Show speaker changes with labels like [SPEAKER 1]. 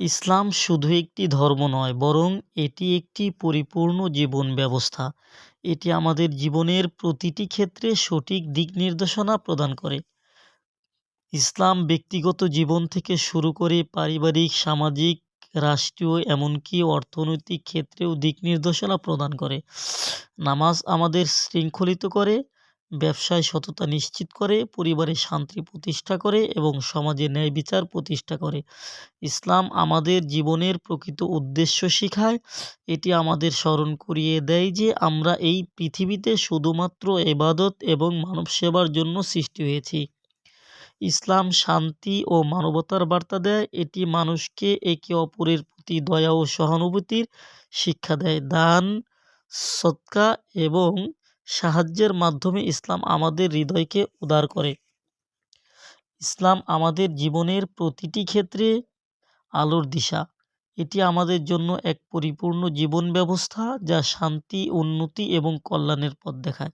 [SPEAKER 1] ইসলাম শুধু একটি ধর্ম নয় বরং এটি একটি পরিপূর্ণ জীবন ব্যবস্থা। এটি আমাদের জীবনের প্রতিটি ক্ষেত্রে সঠিক দিক-নির্দেশনা প্রদান করে। ইসলাম ব্যক্তিগত জীবন থেকে শুরু করে পারিবারিক, সামাজিক, রাষ্ট্রীয় এমনকি অর্থনৈতিক ক্ষেত্রেও দিক-নির্দেশনা প্রদান করে। নামাজ আমাদের শৃঙ্খলিত করে, ব্যবসায় সততা নিশ্চিত করে, পরিবারে শান্তি প্রতিষ্ঠা করে এবং সমাজে ন্যায় বিচার প্রতিষ্ঠা করে। ইসলাম আমাদের জীবনের প্রকৃত উদ্দেশ্য শিখায়। এটি আমাদের স্মরণ করিয়ে দেয় যে আমরা এই পৃথিবীতে শুধুমাত্র এবাদত এবং মানবসেবার জন্য সৃষ্টি হয়েছি। ইসলাম শান্তি ও মানবতার বার্তা দেয়। এটি মানুষকে একে অপরের প্রতি দয়া ও সহানুভূতির শিক্ষা দেয়। দান, সৎকা এবং সাহায্যের মাধ্যমে ইসলাম আমাদের হৃদয়কে উদার করে। ইসলাম আমাদের জীবনের প্রতিটি ক্ষেত্রে আলোর দিশা। এটি আমাদের জন্য এক পরিপূর্ণ জীবন ব্যবস্থা যা শান্তি, উন্নতি এবং কল্যাণের পথ দেখায়।